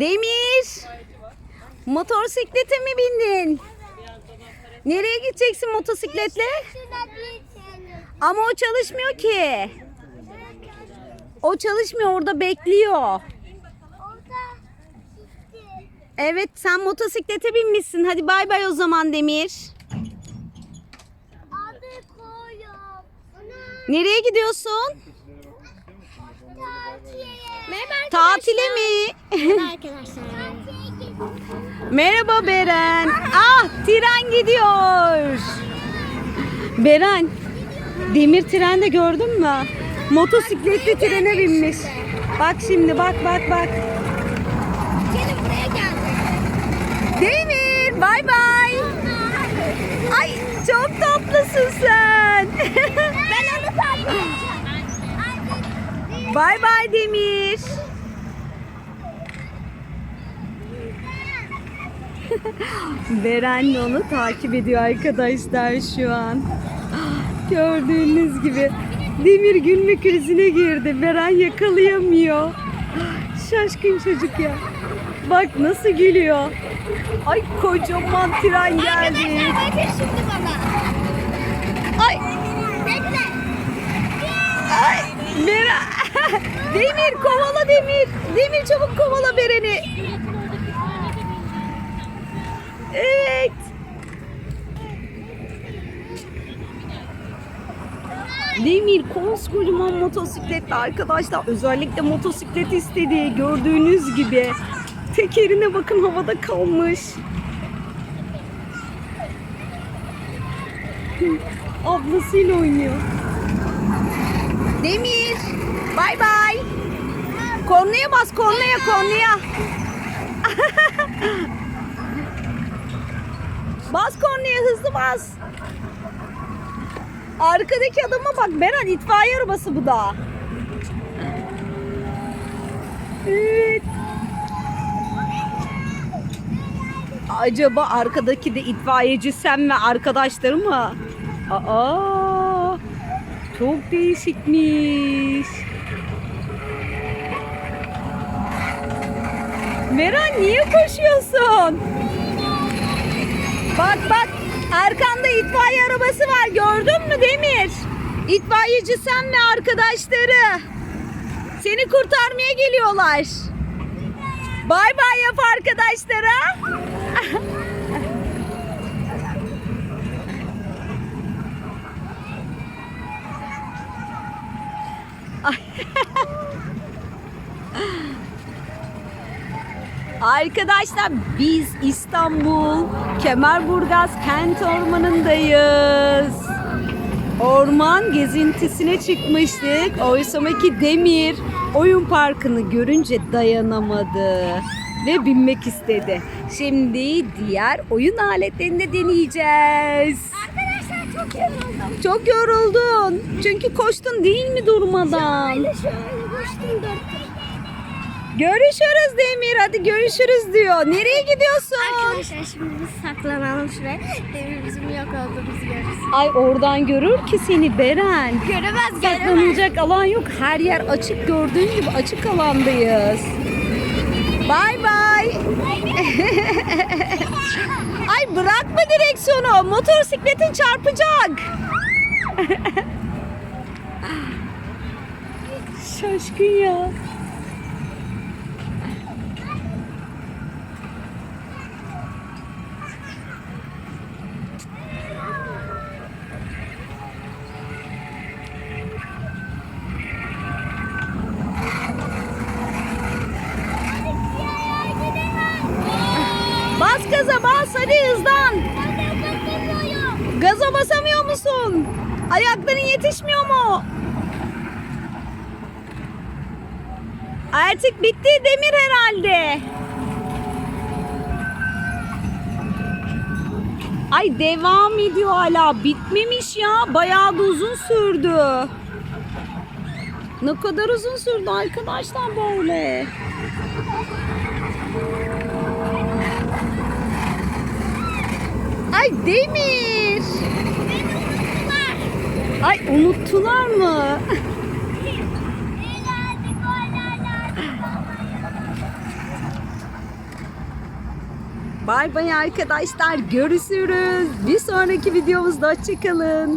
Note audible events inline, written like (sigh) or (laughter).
Demir. Motosiklete mi bindin? Nereye gideceksin motosikletle? Ama o çalışmıyor ki. O çalışmıyor orada bekliyor. Evet sen motosiklete binmişsin. Hadi bay bay o zaman Demir. Nereye gidiyorsun? Tatile. Mi? arkadaşlar. Merhaba Beren. Ah tren gidiyor. Beren. Demir trende gördün mü? Motosikletli trene binmiş. Bak şimdi bak bak bak. Gelin buraya gel. Demir bay bay. Ay çok tatlısın sen. Ben onu takip edeceğim. bay bay Demir. Beren de onu takip ediyor arkadaşlar şu an. Gördüğünüz gibi Demir gülme krizine girdi. Beren yakalayamıyor. Şaşkın çocuk ya. Bak nasıl gülüyor. Ay kocaman tren geldi. Arkadaşlar bakın şimdi bana. Ay Bekle. Ay Beren. (laughs) Demir kovala Demir. Demir çabuk kovala Beren'i. Evet. Demir koskocaman motosikletli arkadaşlar. Özellikle motosiklet istediği gördüğünüz gibi. Tekerine bakın havada kalmış. Ablasıyla oynuyor. Demir. Bay bay. Kornaya bas kornaya kornaya. (laughs) bas kornaya hızlı bas. Arkadaki adama bak Beren itfaiye arabası bu da. Evet. Acaba arkadaki de itfaiyeci sen ve arkadaşları mı? Aa, çok değişikmiş. Meran niye koşuyorsun? Bak bak arkanda itfaiye arabası var gördün mü Demir? İtfaiyeci sen ve arkadaşları. Seni kurtarmaya geliyorlar. Bay bay yap arkadaşlara. (laughs) Arkadaşlar biz İstanbul Kemerburgaz kent ormanındayız. Orman gezintisine çıkmıştık. Oysa ki Demir oyun parkını görünce dayanamadı ve binmek istedi. Şimdi diğer oyun aletlerini deneyeceğiz. Arkadaşlar çok yoruldum. Çok yoruldun. Çünkü koştun değil mi durmadan? Şöyle şöyle koştum dört. Görüşürüz Demir. Hadi görüşürüz diyor. Nereye gidiyorsun? Arkadaşlar şimdi biz saklanalım şuraya. Demir bizim yok olduğumuzu görürüz. Ay oradan görür ki seni Beren. Göremez göremez. Saklanılacak alan yok. Her yer açık gördüğün gibi açık alandayız. Bay bay. (laughs) Ay bırakma direksiyonu. Motosikletin çarpacak. (laughs) Şaşkın ya. Bas gaza bas hadi hızlan. Gaza musun? Ayakların yetişmiyor mu? Artık bitti demir herhalde. Ay devam ediyor hala. Bitmemiş ya. Bayağı da uzun sürdü. Ne kadar uzun sürdü arkadaşlar böyle. Ay Demir. Ay unuttular mı? Bay bay arkadaşlar. Görüşürüz. Bir sonraki videomuzda hoşçakalın.